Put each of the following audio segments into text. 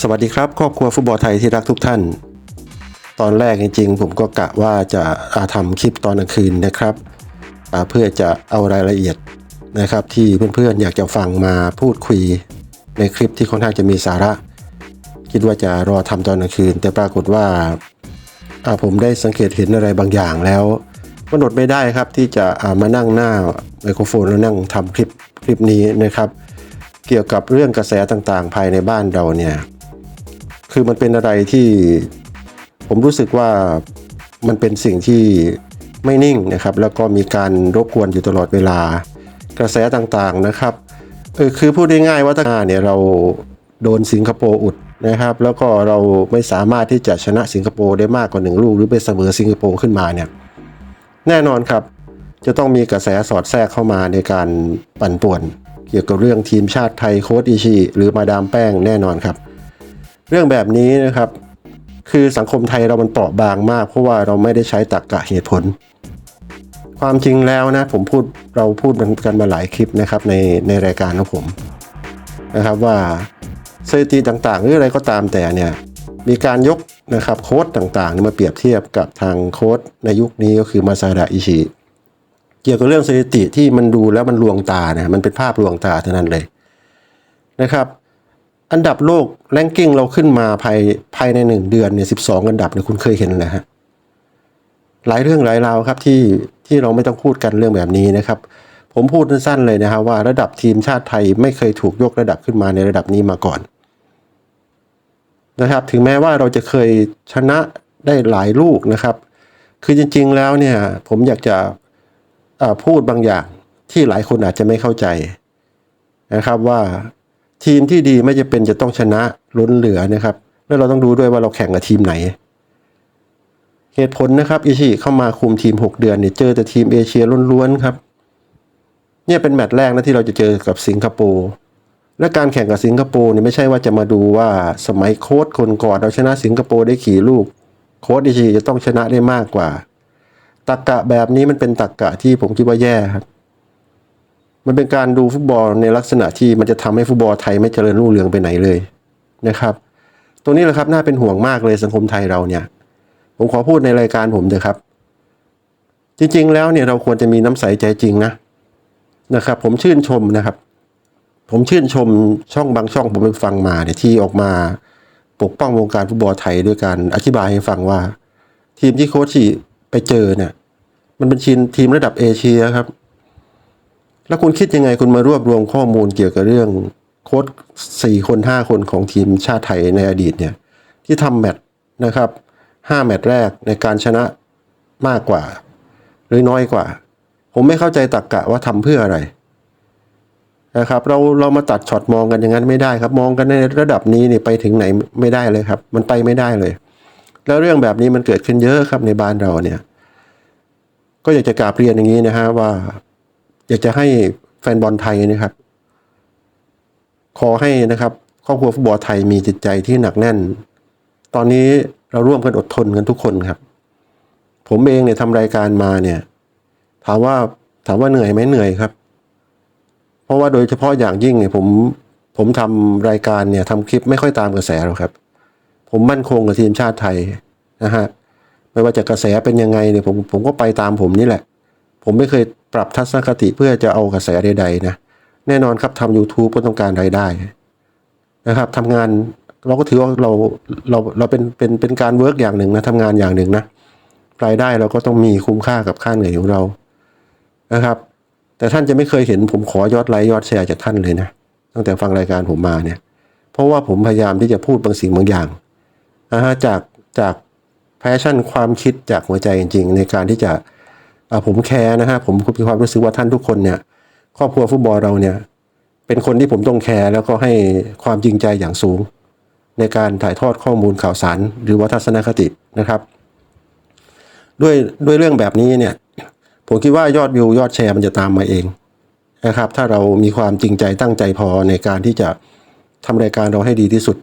สวัสดีครับครอบครัวฟุตบอลไทยที่รักทุกท่าน ตอนแรกจริงๆ ผมก็กะว่าจะอาทำคลิปตอนกลางคืนนะครับ เพื่อจะเอารายละเอียดนะครับ ที่เพื่อนๆอยากจะฟังมาพูดคุย ในคลิปที่ค่อนข้างจะมีสาระ คิดว่าจะรอทำตอนกลางคืน แต่ปรากฏว่าผมได้สังเกตเห็นอะไรบางอย่างแล้วมันอดไม่ได้ครับที่จะามานั่งหน้าไมโครโฟนแล้วนั่งทำคลิป ลิปนี้นะครับ เกี่ยวกับเรื่องกระแสต่างๆ ภายในบ้านเราเนี่ยคือมันเป็นอะไรที่ผมรู้สึกว่ามันเป็นสิ่งที่ไม่นิ่งนะครับ แล้วก็มีการรบกวนอยู่ตลอดเวลา กระแสต่างๆนะครับเออคือพูดง่ายๆว่าตั้งเนี่ยเราโดนสิงคโปร์อุดนะครับ แล้วก็เราไม่สามารถที่จะชนะสิงคโปร์ได้มากกว่าหนึ่งลูก หรือไปเสมอสิงคโปร์ขึ้นมาเนี่ยแน่นอนครับ จะต้องมีกระแสสอดแทรกเข้ามาในการปั่นป่วน เกี่ยวกับเรื่องทีมชาติไทยโค้ชอิชิหรือมาดามแป้งแน่นอนครับ เรื่องแบบนี้นะครับ คือสังคมไทยเรามันเปราะบางมาก เพราะว่าเราไม่ได้ใช้ตรรกกะเหตุผล ความจริงแล้วนะผมพูดเราพูดกันมาหลายคลิปนะครับในในรายการของผมนะครับว่าสถิติต่างๆ หรืออะไรก็ตามแต่เนี่ยมีการยกนะครับโค้ดต่างๆ มาเปรียบเทียบกับทางโค้ดในยุคนี้ก็คือมาซาดะอิชิ กี่ยวกับเรื่องสถิติที่มันดูแล้วมันลวงตาเนะมันเป็นภาพลวงตาเท่านั้นเลยนะครับ อันดับโลกแรงกิ้งเราขึ้นมาภายภายในหนึ่งเดือนเนี่ยสิบสองอันดับเนี่ยคุณเคยเห็นนะฮะหลายเรื่องหลายราวครับที่ที่เราไม่ต้องพูดกันเรื่องแบบนี้นะครับ ผมพูดสั้นๆเลยนะครับว่าระดับทีมชาติไทยไม่เคยถูกยกระดับขึ้นมาในระดับนี้มาก่อนนะครับ ถึงแม้ว่าเราจะเคยชนะได้หลายลูกนะครับ คือจริง ๆ แล้วเนี่ยผมอยากจะ พูดบางอย่างที่หลายคนอาจจะไม่เข้าใจนะครับว่าทีมที่ดีไม่จะเป็นจะต้องชนะล้นเหลือนะครับ แล้วเราต้องดูด้วยว่าเราแข่งกับทีมไหน เหตุผลนะครับอิชิเข้ามาคุมทีม 6 เดือนเนี่ยเจอแต่ทีมเอเชียล้วนๆครับเนี่ยเป็นแมตช์แรกนะที่เราจะเจอกับสิงคโปร์และการแข่งกับสิงคโปร์เนี่ยไม่ใช่ว่าจะมาดูว่าสมัยโค้ดคนก่อนเราชนะสิงคโปร์ได้ขี่ลูก โค้ดอิชิจะต้องชนะได้มากกว่า ตักกะแบบนี้มันเป็นตักกะที่ผมคิดว่าแย่ครับ มันเป็นการดูฟุตบอลในลักษณะที่มันจะทำให้ฟุตบอลไทยไม่เจริญรุ่งเรืองไปไหนเลยนะครับ ตรงนี้แหละครับน่าเป็นห่วงมากเลยสังคมไทยเราเนี่ย ผมขอพูดในรายการผมเถอะครับ จริง ๆ แล้วเนี่ยเราควรจะมีน้ำใสใจจริงนะนะครับ ผมชื่นชมนะครับ ผมชื่นชมช่องบางช่องผมไปฟังมาเนี่ยที่ออกมาปกป้องวงการฟุตบอลไทยด้วยการอธิบายให้ฟังว่า ทีมที่โค้ชชี ไปเจอเนี่ย มันเป็นทีมทีมระดับเอเชียครับ แล้วคุณคิดยังไงคุณมารวบรวมข้อมูลเกี่ยวกับเรื่องโค้ชสี่คนห้าคนของทีมชาติไทยในอดีตเนี่ย ที่ทำแมตช์นะครับห้าแมตช์แรกในการชนะมากกว่า หรือน้อยกว่า ผมไม่เข้าใจตรกกะว่าทำเพื่ออะไรนะครับเราเรามาตัดช็อตมองกันอย่างนั้นไม่ได้ครับ มองกันในระดับนี้เนี่ยไปถึงไหนไม่ได้เลยครับ มันไปไม่ได้เลย แล้วเรื่องแบบนี้มันเกิดขึ้นเยอะครับในบ้านเราเนี่ย ก็อยากจะกราบเรียนอย่างนี้นะฮะว่า อยากจะให้แฟนบอลไทยนะครับ ขอให้นะครับ ครอบครัวฟุตบอลไทยมีจิตใจที่หนักแน่น ตอนนี้เราร่วมกันอดทนกันทุกคนครับ ผมเองเนี่ยทำรายการมาเนี่ย ถามว่าถามว่าเหนื่อยไหมเหนื่อยครับ เพราะว่าโดยเฉพาะอย่างยิ่งเนี่ยผมผมทำรายการเนี่ยทำคลิปไม่ค่อยตามกระแสหรอกครับ ผมมั่นคงกับทีมชาติไทยนะฮะไม่ว่าจะกระแสเป็นยังไงเนี่ยผมผมก็ไปตามผมนี่แหละ ผมไม่เคยปรับทัศนคติเพื่อจะเอากระแสใดๆนะแน่นอนครับทำ YouTube ก็ต้องการรายได้นะครับทำงานเราก็ถือว่าเราเราเราเป็นเป็นเป็นการเวิร์กอย่างหนึ่งนะทำงานอย่างหนึ่งนะรายได้เราก็ต้องมีคุ้มค่ากับค่าเหนื่อยของเรานะครับ แต่ท่านจะไม่เคยเห็นผมขอยอดไลค์ยอดแชร์จากท่านเลยนะตั้งแต่ฟังรายการผมมาเนี่ย เพราะว่าผมพยายามที่จะพูดบางสิ่งบางอย่าง นะฮะจากจากแพชชั่นความคิดจากหัวใจจริง ๆ ในการที่จะผมแคร์นะฮะผมมีความรู้สึกว่าท่านทุกคนเนี่ย ครอบครัวฟุตบอลเราเนี่ย เป็นคนที่ผมต้องแคร์แล้วก็ให้ความจริงใจอย่างสูง ในการถ่ายทอดข้อมูลข่าวสาร หรือว่าทัศนคตินะครับ ด้วยด้วยเรื่องแบบนี้เนี่ย ผมคิดว่ายอดวิวยอดแชร์มันจะตามมาเองนะครับ ถ้าเรามีความจริงใจตั้งใจพอในการที่จะทำรายการเราให้ดีที่สุด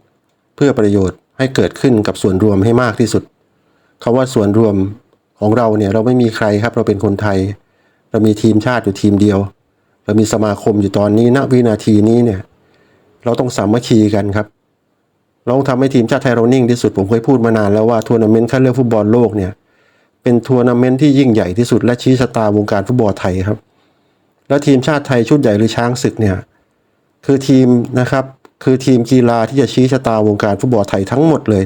เพื่อประโยชน์ ให้เกิดขึ้นกับส่วนรวมให้มากที่สุดคาว่าส่วนรวมของเราเนี่ยเราไม่มีใครครับเราเป็นคนไทย เรามีทีมชาติอยู่ทีมเดียว เรามีสมาคมอยู่ตอนนี้ณวินาทีนี้เนี่ยเราต้องสามัคคีกันครับเราต้องทำให้ทีมชาติไทยเรานิ่งที่สุดผมเคยพูดมานานแล้วว่าทัวร์นาเมนต์คัดเลือกฟุตบอลโลกเนี่ยเป็นทัวร์นาเมนต์ที่ยิ่งใหญ่ที่สุดและชี้ชะตาวงการฟุตบอลไทยครับ และทีมชาติไทยชุดใหญ่หรือช้างศึกเนี่ยคือทีมนะครับ คือทีมกีฬาที่จะชี้ชะตาวงการฟุตบอลไทยทั้งหมดเลย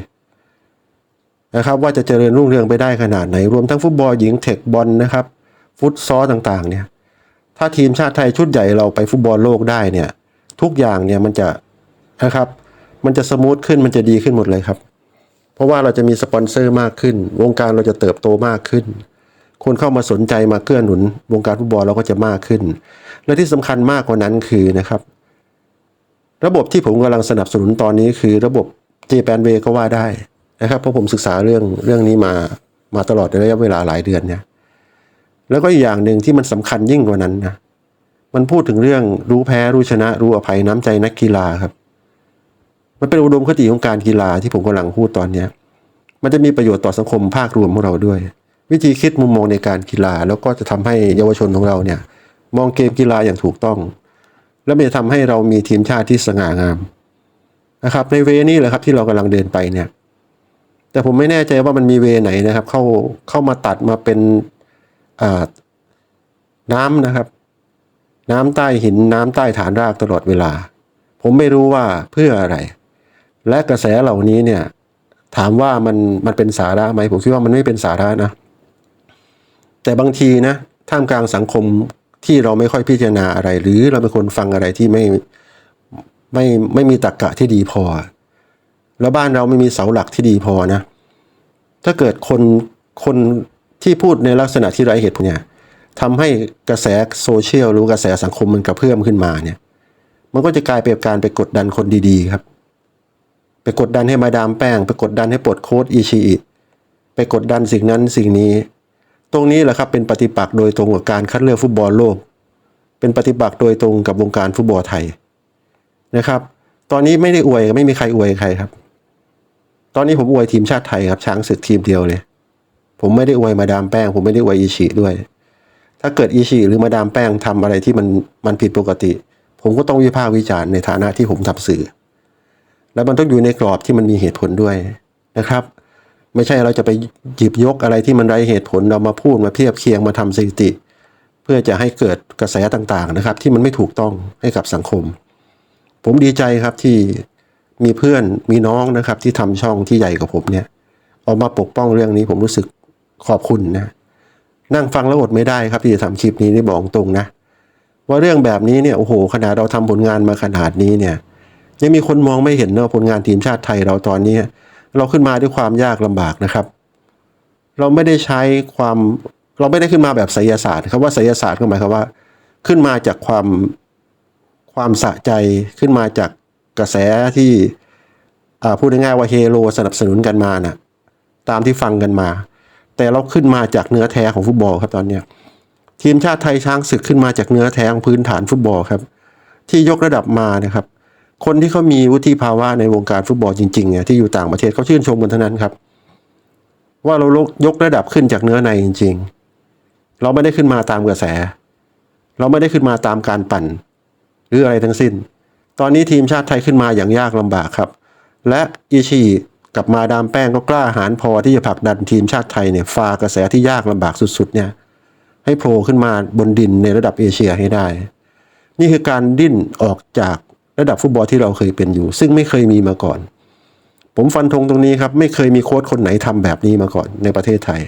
นะครับว่าจะเจริญรุ่งเรืองไปได้ขนาดไหน รวมทั้งฟุตบอลหญิงเทคบอลนะครับ ฟุตซอลต่างๆเนี่ยถ้าทีมชาติไทยชุดใหญ่เราไปฟุตบอลโลกได้เนี่ยทุกอย่างเนี่ยมันจะนะครับ มันจะสมูทขึ้นมันจะดีขึ้นหมดเลยครับ เพราะว่าเราจะมีสปอนเซอร์มากขึ้น วงการเราจะเติบโตมากขึ้น คนเข้ามาสนใจมาเกื้อหนุน วงการฟุตบอลเราก็จะมากขึ้น และที่สำคัญมากกว่านั้นคือนะครับ ระบบที่ผมกำลังสนับสนุนตอนนี้คือระบบ j p a n w a y ก็ว่าได้นะครับเพราะผมศึกษาเรื่องเรื่องนี้มามาตลอดระยะเวลาหลายเดือนเนี่ยแล้วก็อีกอย่างหนึ่งที่มันสำคัญยิ่งกว่านั้นนะมันพูดถึงเรื่องรู้แพ้รู้ชนะ รู้อภัยน้ำใจนักกีฬาครับ มันเป็นอุดมคติของการกีฬาที่ผมกำลังพูดตอนเนี้ยมันจะมีประโยชน์ต่อสังคมภาครวมของเราด้วย วิธีคิดมุมมองในการกีฬาแล้วก็จะทำให้เยาวชนของเราเนี่ย มองเกมกีฬาอย่างถูกต้อง และมันจะทำให้เรามีทีมชาติที่สง่างามนะครับ ในเวนี้แหละครับที่เรากำลังเดินไปเนี่ย แต่ผมไม่แน่ใจว่ามันมีเวไหนนะครับ เข้าเข้ามาตัดมาเป็นอ่าน้ำนะครับ น้ำใต้หินน้ำใต้ฐานรากตลอดเวลา ผมไม่รู้ว่าเพื่ออะไร และกระแสเหล่านี้เนี่ย ถามว่ามันมันเป็นสาระไหมผมคิดว่ามันไม่เป็นสาระนะ แต่บางทีนะท่ามกลางสังคม ที่เราไม่ค่อยพิจารณาอะไร หรือเราเป็นคนฟังอะไรที่ไม่ไม่ไม่มีตรรกกะที่ดีพอ แล้วบ้านเราไม่มีเสาหลักที่ดีพอนะ ถ้าเกิดคนคนที่พูดในลักษณะที่ไร้เหตุผลเนี่ยทำให้กระแสโซเชียลหรือกระแสสังคมมันกระเพื่อมขึ้นมาเนี่ย มันก็จะกลายเป็นการไปกดดันคนดีๆครับ ไปกดดันให้มาดามแป้ง ไปกดดันให้ปลดโค้ดอีชีอิไปกดดันสิ่งนั้นสิ่งนี้ ตรงนี้แหละครับเป็นปฏิปักษ์โดยตรงกับการคัดเลือกฟุตบอลโลก เป็นปฏิปักษ์โดยตรงกับวงการฟุตบอลไทยนะครับ ตอนนี้ไม่ได้อวยไม่มีใครอวยใครครับ ตอนนี้ผมอวยทีมชาติไทยครับช้างศึกทีมเดียวเลยผมไม่ได้อวยมาดามแป้ง ผมไม่ได้อวยอีชีด้วย ถ้าเกิดอีชีหรือมาดามแป้งทำอะไรที่มันมันผิดปกติ ผมก็ต้องวิพากษ์วิจารณ์ในฐานะที่ผมทำสื่อ แล้วมันต้องอยู่ในกรอบที่มันมีเหตุผลด้วยนะครับ ไม่ใช่เราจะไปหยิบยกอะไรที่มันไร้เหตุผลเรามาพูดมาเทียบเคียงมาทำสถิติ เพื่อจะให้เกิดกระแสต่างๆนะครับ ที่มันไม่ถูกต้องให้กับสังคม ผมดีใจครับที่มีเพื่อนมีน้องนะครับ ที่ทำช่องที่ใหญ่กว่าผมเนี่ยออกมาปกป้องเรื่องนี้ผมรู้สึกขอบคุณนะนั่งฟังแล้วอดไม่ได้ครับที่จะทำคลิปนี้นี่บอกตรงนะ ว่าเรื่องแบบนี้เนี่ยโอ้โหขนาดเราทำผลงานมาขนาดนี้เนี่ยยังมีคนมองไม่เห็นเนาะผลงานทีมชาติไทยเราตอนนี้ เราขึ้นมาด้วยความยากลำบากนะครับ เราไม่ได้ใช้ความเราไม่ได้ขึ้นมาแบบไสยศาสตร์ครับว่าไสยศาสตร์ก็หมายความว่า ขึ้นมาจากความความสะใจขึ้นมาจากกระแสที่พูดง่ายๆว่าเฮโรสนับสนุนกันมาน่ะตามที่ฟังกันมา แต่เราขึ้นมาจากเนื้อแท้ของฟุตบอลครับตอนเนี้ยทีมชาติไทยช้างศึกขึ้นมาจากเนื้อแท้ของพื้นฐานฟุตบอลครับ ที่ยกระดับมานะครับ คนที่เขามีวุฒิภาวะในวงการฟุตบอลจริงๆเนี่ยที่อยู่ต่างประเทศเขาชื่นชมกันเท่านั้นครับ ว่าเรายกระดับขึ้นจากเนื้อในจริง ๆ เราไม่ได้ขึ้นมาตามกระแส เราไม่ได้ขึ้นมาตามการปั่น หรืออะไรทั้งสิ้น ตอนนี้ทีมชาติไทยขึ้นมาอย่างยากลำบากครับ และอิชิกับมาดามแป้งก็กล้าหาญพอที่จะผลักดันทีมชาติไทยเนี่ยฝ่ากระแสที่ยากลำบากสุดๆ เนี่ย ให้โผล่ขึ้นมาบนดินในระดับเอเชียให้ได้ นี่คือการดิ้นออกจาก ระดับฟุตบอลที่เราเคยเป็นอยู่ ซึ่งไม่เคยมีมาก่อน ผมฟันธงตรงนี้ครับไม่เคยมีโค้ชคนไหนทำแบบนี้มาก่อนในประเทศไทย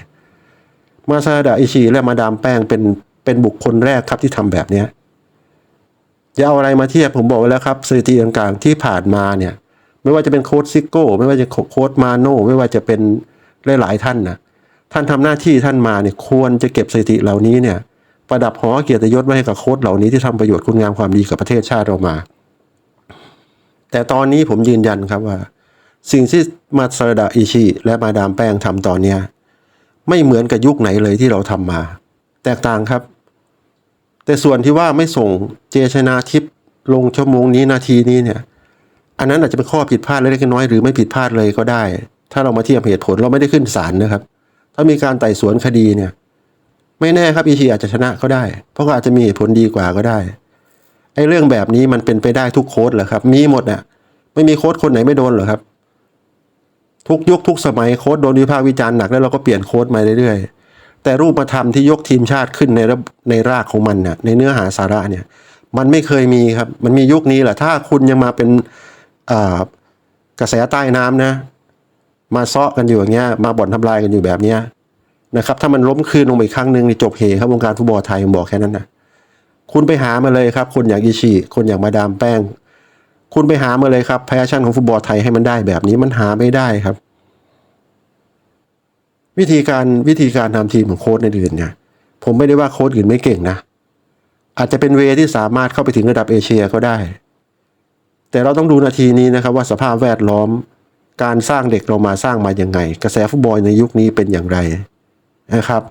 มาซาดะอิชิและมาดามแป้งเป็นเป็นบุคคลแรกครับที่ทำแบบเนี้ยจะเอาอะไรมาเทียบผมบอกไว้แล้วครับสถิติต่างๆที่ผ่านมาเนี่ยไม่ว่าจะเป็นโค้ชซิโก้ไม่ว่าจะโค้ชมาโน่ไม่ว่าจะเป็นหลายๆท่านนะท่านทำหน้าที่ท่านมาเนี่ยควรจะเก็บสถิติเหล่านี้เนี่ยประดับหอเกียรติยศไว้ให้กับโค้ชเหล่านี้ที่ทำประโยชน์คุณงามความดีกับประเทศชาติเรามา แต่ตอนนี้ผมยืนยันครับว่า สิ่งที่มาซาดะอิชิและมาดามแป้งทำตอนเนี้ยไม่เหมือนกับยุคไหนเลยที่เราทำมา แตกต่างครับ แต่ส่วนที่ว่าไม่ส่งเจชนาทิพลงชั่วโมงนี้นาทีนี้เนี่ย อันนั้นอาจจะเป็นข้อผิดพลาดเล็กน้อยหรือไม่ผิดพลาดเลยก็ได้ ถ้าเรามาเทียบเหตุผลเราไม่ได้ขึ้นศาลนะครับ ถ้ามีการไต่สวนคดีเนี่ย ไม่แน่ครับอีชีอาจจะชนะก็ได้ เพราะเขาอาจจะมีเหตุผลดีกว่าก็ได้ ไอ้เรื่องแบบนี้มันเป็นไปได้ทุกโค้ดเหรอครับ มีหมดอะไม่มีโค้ดคนไหนไม่โดนเหรอครับ ทุกยุคทุกสมัยโค้ดโดนวิพากษ์วิจารณ์หนักแล้วเราก็เปลี่ยนโค้ดมาเรื่อยๆ แต่รูปธรรมที่ยกทีมชาติขึ้นในในรากของมันน่ะในเนื้อหาสาระเนี่ย มันไม่เคยมีครับ มันมียุคนี้แหละ ถ้าคุณยังมาเป็นกระแสใต้น้ำนะ มาเซาะกันอยู่อย่างเงี้ย มาบ่อนทำลายกันอยู่แบบเนี้ยนะครับ ถ้ามันล้มคืนลงไปอีกครั้งหนึ่งจบเหครับวงการฟุตบอลไทยผมบอกแค่นั้นนะ คุณไปหามาเลยครับ คนอย่างอิชิคนอย่างมาดามแป้ง คุณไปหามาเลยครับแพชชั่นของฟุตบอลไทยให้มันได้แบบนี้มันหาไม่ได้ครับ วิธีการวิธีการทำทีมของโค้ชในอื่นเนี่ย ผมไม่ได้ว่าโค้ชอื่นไม่เก่งนะ อาจจะเป็นเวที่สามารถเข้าไปถึงระดับเอเชียก็ได้ แต่เราต้องดูนาทีนี้นะครับ ว่าสภาพแวดล้อม การสร้างเด็กเรามาสร้างมาอย่างไง กระแสฟุตบอลในยุคนี้เป็นอย่างไรนะครับ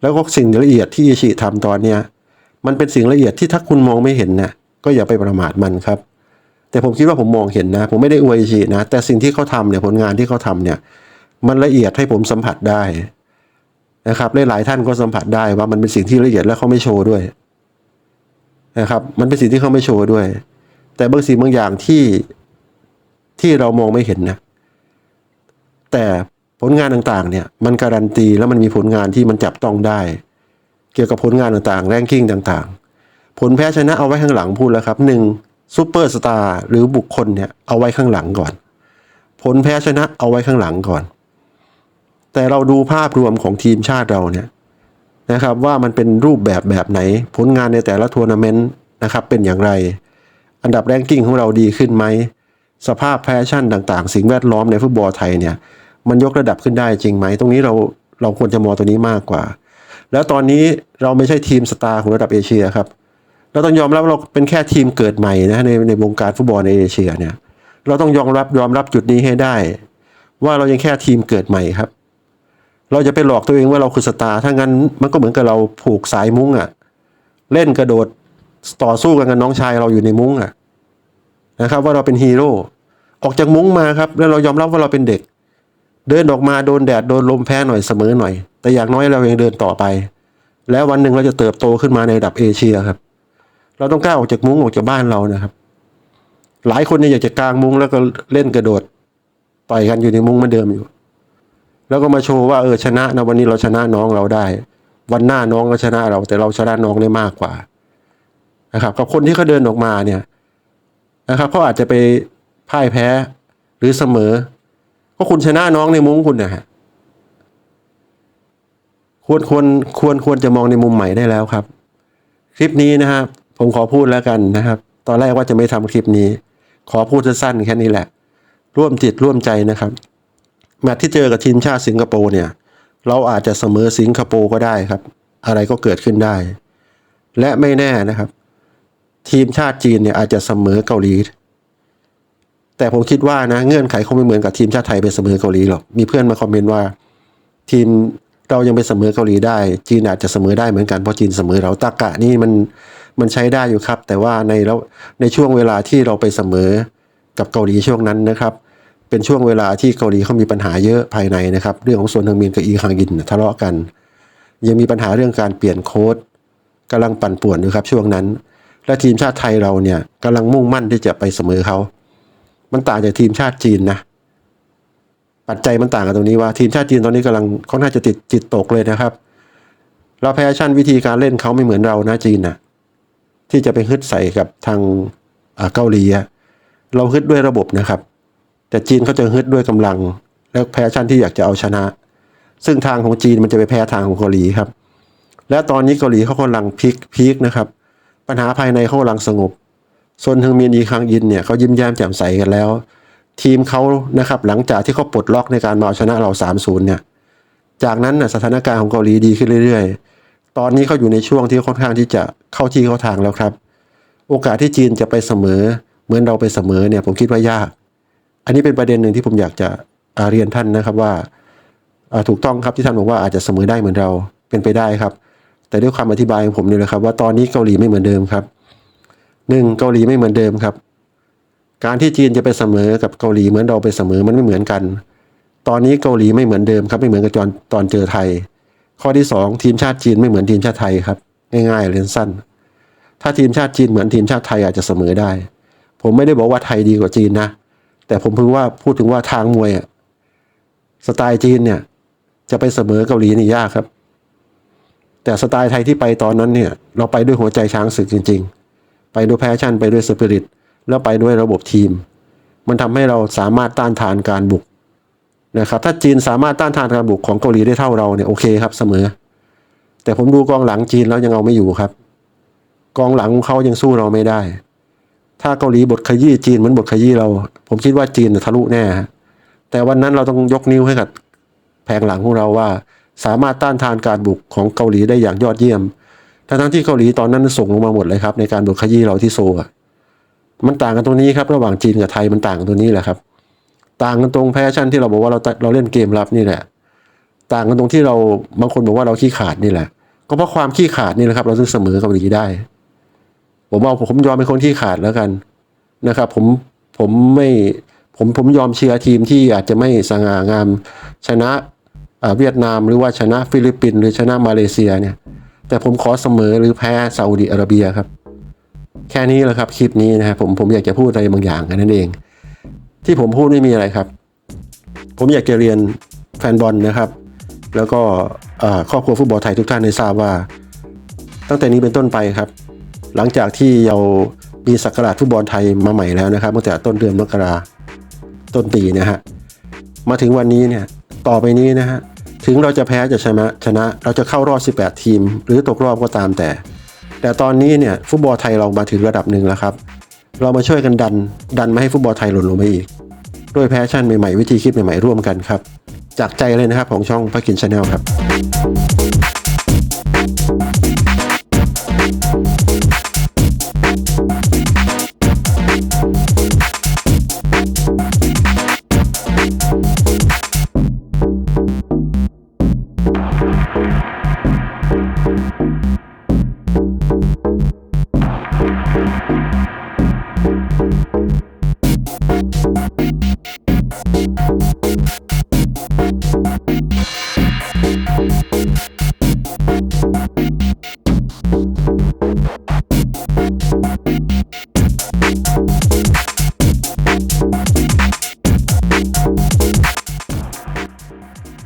แล้วก็สิ่งละเอียดที่อิชิทำตอนเนี้ย มันเป็นสิ่งละเอียดที่ถ้าคุณมองไม่เห็นนะก็อย่าไปประมาทมันครับ แต่ผมคิดว่าผมมองเห็นนะ ผมไม่ได้อวยชินะ แต่สิ่งที่เขาทำเนี่ยผลงานที่เขาทำเนี่ย มันละเอียดให้ผมสัมผัสได้นะครับหลายๆท่านก็สัมผัสได้ว่ามันเป็นสิ่งที่ละเอียดและเขาไม่โชว์ด้วยนะครับ มันเป็นสิ่งที่เขาไม่โชว์ด้วย แต่บางสิ่งบางอย่างที่ที่เรามองไม่เห็นนะ แต่ผลงานต่างๆ เนี่ย มันการันตีแล้วมันมีผลงานที่มันจับต้องได้ เกี่ยวกับผลงานต่างๆ แรงกิ้งต่างๆ ผลแพ้ชนะเอาไว้ข้างหลังพูดแล้วครับหนึ่งซูเปอร์สตาร์หรือบุคคลเนี่ยเอาไว้ข้างหลังก่อน ผลแพ้ชนะเอาไว้ข้างหลังก่อน แต่เราดูภาพรวมของทีมชาติเราเนี่ยนะครับว่ามันเป็นรูปแบบแบบไหน ผลงานในแต่ละทัวร์นาเมนต์นะครับเป็นอย่างไร อันดับแรงกิ้งของเราดีขึ้นไหม สภาพแพชชั่นต่างๆ สิ่งแวดล้อมในฟุตบอลไทยเนี่ยมันยกระดับขึ้นได้จริงไหม ตรงนี้เราเราควรจะมองตัวนี้มากกว่า แล้วตอนนี้เราไม่ใช่ทีมสตาร์ของระดับเอเชียครับ เราต้องยอมรับว่าเราเป็นแค่ทีมเกิดใหม่นะในในวงการฟุตบอลในเอเชียเนี่ย เราต้องยอมรับยอมรับจุดนี้ให้ได้ ว่าเรายังแค่ทีมเกิดใหม่ครับ เราจะไปหลอกตัวเองว่าเราคือสตาร์ถ้างั้นมันก็เหมือนกับเราผูกสายมุ้งอะเล่นกระโดดต่อสู้กันกับน้องชายเราอยู่ในมุ้งอะนะครับว่าเราเป็นฮีโร่ออกจากมุ้งมาครับ แล้วเรายอมรับว่าเราเป็นเด็ก เดินออกมาโดนแดดโดนลมแพ้หน่อยเสมอหน่อย แต่อย่างน้อยเรายังเดินต่อไป แล้ววันหนึ่งเราจะเติบโตขึ้นมาในระดับเอเชียครับ เราต้องกล้าออกจากมุ้งออกจากบ้านเรานะครับ หลายคนเนี่ยอยากจะกางมุ้งแล้วก็เล่นกระโดดต่อยกันอยู่ในมุ้งเหมือนเดิมอยู่ แล้วก็มาโชว์ว่าเออชนะนะวันนี้เราชนะน้องเราได้ วันหน้าน้องก็ชนะเรา แต่เราชนะน้องได้มากกว่านะครับ กับคนที่เขาเดินออกมาเนี่ยนะครับเขาอาจจะไปพ่ายแพ้หรือเสมอ ก็คุณชนะน้องในมุ้งคุณนะฮะควรควรควรควรจะมองในมุมใหม่ได้แล้วครับ คลิปนี้นะครับผมขอพูดแล้วกันนะครับ ตอนแรกว่าจะไม่ทำคลิปนี้ ขอพูดสั้นๆแค่นี้แหละ ร่วมจิตร่วมใจนะครับแมตช์ที่เจอกับทีมชาติสิงคโปร์เนี่ย เราอาจจะเสมอสิงคโปร์ก็ได้ครับ อะไรก็เกิดขึ้นได้ และไม่แน่นะครับ ทีมชาติจีนเนี่ยอาจจะเสมอเกาหลี แต่ผมคิดว่านะเงื่อนไขคงไม่เหมือนกับทีมชาติไทยไปเสมอเกาหลีหรอกมีเพื่อนมาคอมเมนต์ว่า ทีมเรายังไปเสมอเกาหลีได้ จีนอาจจะเสมอได้เหมือนกันเพราะจีนเสมอเราตากะนี่มันมันใช้ได้อยู่ครับ แต่ว่าในแล้วในช่วงเวลาที่เราไปเสมอกับเกาหลีช่วงนั้นนะครับ เป็นช่วงเวลาที่เกาหลีเขามีปัญหาเยอะภายในนะครับ เรื่องของส่วนทางมินกับอีฮังยินทะเลาะกัน ยังมีปัญหาเรื่องการเปลี่ยนโค้ดกำลังปั่นป่วนอยู่ครับช่วงนั้น และทีมชาติไทยเราเนี่ยกำลังมุ่งมั่นที่จะไปเสมอเขา มันต่างจากทีมชาติจีนนะ ปัจจัยมันต่างกันตรงนี้ว่าทีมชาติจีนตอนนี้กำลังค่อนข้างจะติดจิตตกเลยนะครับ เราแพชชั่นวิธีการเล่นเขาไม่เหมือนเรานะจีนนะที่จะไปฮึดใส่กับทางเกาหลีเราฮึดด้วยระบบนะครับ แต่จีนเขาจะฮึดด้วยกำลัง และแพชชั่นที่อยากจะเอาชนะ ซึ่งทางของจีนมันจะไปแพ้ทางของเกาหลีครับ และตอนนี้เกาหลีเขากำลังพีคพีคนะครับ ปัญหาภายในเขากำลังสงบ ส่วนทึงเมียนอีคังยินเนี่ยเขายิ้มแย้มแจ่มใสกันแล้ว ทีมเขานะครับหลังจากที่เขาปลดล็อกในการมาเอาชนะเรา 3-0 เนี่ยจากนั้นนะสถานการณ์ของเกาหลีดีขึ้นเรื่อย ๆ ตอนนี้เขาอยู่ในช่วงที่ค่อนข้างที่จะเข้าที่เข้าทางแล้วครับ โอกาสที่จีนจะไปเสมอ เหมือนเราไปเสมอเนี่ยผมคิดว่ายาก อันนี้เป็นประเด็นหนึ่งที่ผมอยากจะเรียนท่านนะครับว่าอ่าถูกต้องครับที่ท่านบอกว่าอาจจะเสมอได้เหมือนเราเป็นไปได้ครับ แต่ด้วยความอธิบายของผมเนี่ยนะครับว่าตอนนี้เกาหลีไม่เหมือนเดิมครับ หนึ่งเกาหลีไม่เหมือนเดิมครับ การที่จีนจะไปเสมอกับเกาหลีเหมือนเราไปเสมอมันไม่เหมือนกัน ตอนนี้เกาหลีไม่เหมือนเดิมครับไม่เหมือนกับตอนตอนเจอไทย ข้อที่สองทีมชาติจีนไม่เหมือนทีมชาติไทยครับ ง่ายๆเรียนสั้น ถ้าทีมชาติจีนเหมือนทีมชาติไทยอาจจะเสมอได้ ผมไม่ได้บอกว่าไทยดีกว่าจีนนะ แต่ผมเพิ่งว่าพูดถึงว่าทางมวยอะสไตล์จีนเนี่ยจะไปเสมอเกาหลีนี่ยากครับ แต่สไตล์ไทยที่ไปตอนนั้นเนี่ย เราไปด้วยหัวใจช้างศึกจริง ๆ ไปด้วยแพชชั่น ไปด้วยสปิริตแล้วไปด้วยระบบทีม มันทำให้เราสามารถต้านทานการบุกนะครับถ้าจีนสามารถต้านทานการบุกของเกาหลีได้เท่าเราเนี่ยโอเคครับเสมอ แต่ผมดูกองหลังจีนแล้วยังเอาไม่อยู่ครับ กองหลังของเขายังสู้เราไม่ได้ ถ้าเกาหลีบทขยี้จีนเหมือนบทขยี้เรา ผมคิดว่าจีนทะลุแน่ แต่วันนั้นเราต้องยกนิ้วให้กับแผงหลังของเราว่า สามารถต้านทานการบุกของเกาหลีได้อย่างยอดเยี่ยม ทั้งที่เกาหลีตอนนั้นส่งลงมาหมดเลยครับ ในการบทขยี้เราที่โซลอะมันต่างกันตรงนี้ครับ ระหว่างจีนกับไทยมันต่างกันตรงนี้แหละครับ ต่างกันตรงแพชชั่นที่เราบอกว่าเราเราเล่นเกมรับนี่แหละ ต่างกันตรงที่เราบางคนบอกว่าเราขี้ขาดนี่แหละ ก็เพราะความขี้ขาดนี่แหละครับ เราถึงเสมอเกาหลีได้ ผมเอาผมยอมเป็นคนขี้ขาดแล้วกันนะครับ ผมผมไม่ผมผมยอมเชียร์ทีมที่อาจจะไม่สง่างามชนะเวียดนามหรือว่าชนะฟิลิปปินส์หรือชนะมาเลเซียเนี่ย แต่ผมขอเสมอหรือแพ้ซาอุดิอาระเบียครับ แค่นี้แหละครับคลิปนี้นะครับผมผมอยากจะพูดอะไรบางอย่างแค่นั้นเอง ที่ผมพูดไม่มีอะไรครับ ผมอยากจะเรียนแฟนบอลนะครับ แล้วก็ครอบครัวฟุตบอลไทยทุกท่านได้ทราบว่า ตั้งแต่นี้เป็นต้นไปครับ หลังจากที่เรามีสักราชฟุตบอลไทยมาใหม่แล้วนะครับตั้งแต่ต้นเดือนมกราต้นปีนะฮะมาถึงวันนี้เนี่ยต่อไปนี้นะฮะ ถึงเราจะแพ้จะชนะชนะ เราจะเข้ารอบ 18 ทีม หรือตกรอบก็ตามแต่ แต่ตอนนี้เนี่ยฟุตบอลไทยเรามาถึงระดับหนึ่งแล้วครับ เรามาช่วยกันดัน ดันไม่ให้ฟุตบอลไทยหล่นลงไปอีก ด้วยแพชชั่นใหม่ๆ วิธีคิดใหม่ๆ ร่วมกันครับ จากใจเลยนะครับของช่องพักกินชาแนลครับ